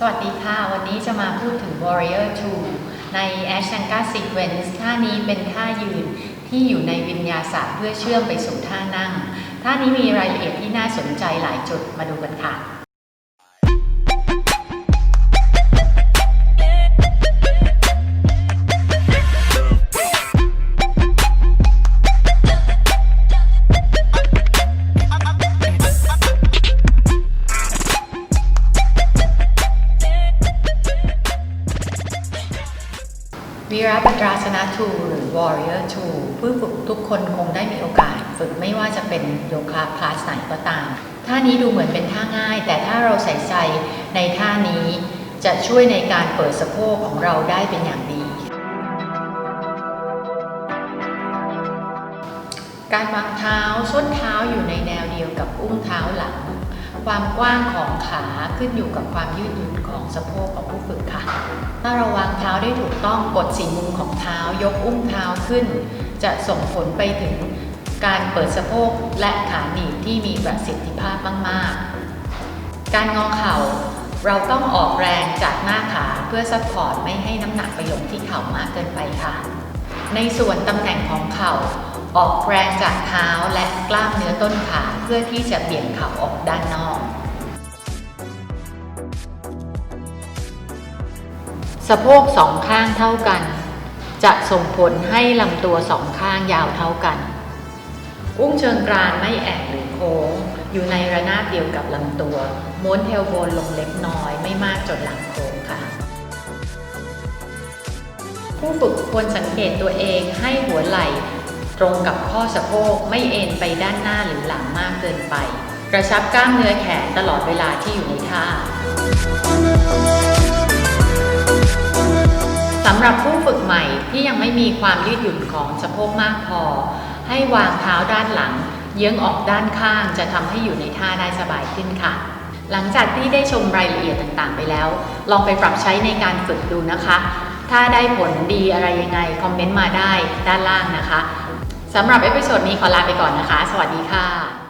สวัสดีค่ะ วันนี้จะมาพูดถึง Warrior 2 ใน Ashtanga Sequence ท่านี้เป็นท่ายืนที่อยู่ในวิญญาศาสตร์เพื่อเชื่อมไปสู่ท่านั่ง ท่านี้มีรายละเอียดที่น่าสนใจหลายจุดมาดูกันค่ะ วีรภัตราสนะทูหรือ Warrior 2ผู้ฝึกทุกคนคงได้มีโอกาส ฝึกไม่ว่าจะเป็นโยคะคลาสไหนก็ตามท่านี้ดูเหมือนเป็นท่าง่าย แต่ถ้าเราใส่ใจในท่านี้จะช่วยในการเปิดสะโพกของเราได้เป็นอย่างดี การวางเท้าส้นเท้าอยู่ในแนวเดียวกับอุ้งเท้าหลัง ความกว้างของขาขึ้นอยู่กับความยืดหยุ่นของสะโพกของผู้ฝึกค่ะ ถ้าเราวางเท้าได้ถูกต้องกดสี่มุมของเท้ายกอุ้งเท้าขึ้น จะส่งผลไปถึงการเปิดสะโพกและขาหนีบที่มีประสิทธิภาพมาก ๆ การงอเข่าเราต้องออกแรงจากหน้าขาเพื่อซัพพอร์ตไม่ให้น้ำหนักไปลงที่เข่ามากเกินไปค่ะ ในส่วนตำแหน่งของเข่า ออกแรงจากเท้าและกล้ามเนื้อต้นขาเพื่อที่จะเบี่ยงเข่าออกด้านนอก สะโพกสองข้างเท่ากัน จะส่งผลให้ลำตัวสองข้างยาวเท่ากัน อุ้งเชิงกรานไม่แอนหรือโค้ง อยู่ในระนาบเดียวกับลำตัว ม้วนเทลโบนลงเล็กน้อยไม่มากจนหลังโค้งค่ะผู้ฝึกควรสังเกตตัวเองให้หัวไหล่ ตรงกับข้อสะโพกไม่เอ็นไปด้านหน้าหรือหลังมากเกินไป กระชับกล้ามเนื้อแขนตลอดเวลาที่อยู่ในท่าสำหรับผู้ฝึกใหม่ที่ยังไม่มีความยืดหยุ่นของสะโพกมากพอ ให้วางเท้าด้านหลัง เยื้องออกด้านข้างจะทำให้อยู่ในท่าได้สบายขึ้นค่ะ หลังจากที่ได้ชมรายละเอียดต่างๆ ไปแล้ว ลองไปปรับใช้ในการฝึกดูนะคะ ถ้าได้ผลดีอะไรยังไง คอมเมนต์มาได้ด้านล่างนะคะ สำหรับเอพิโซดนี้ขอลาไปก่อนนะคะ สวัสดีค่ะ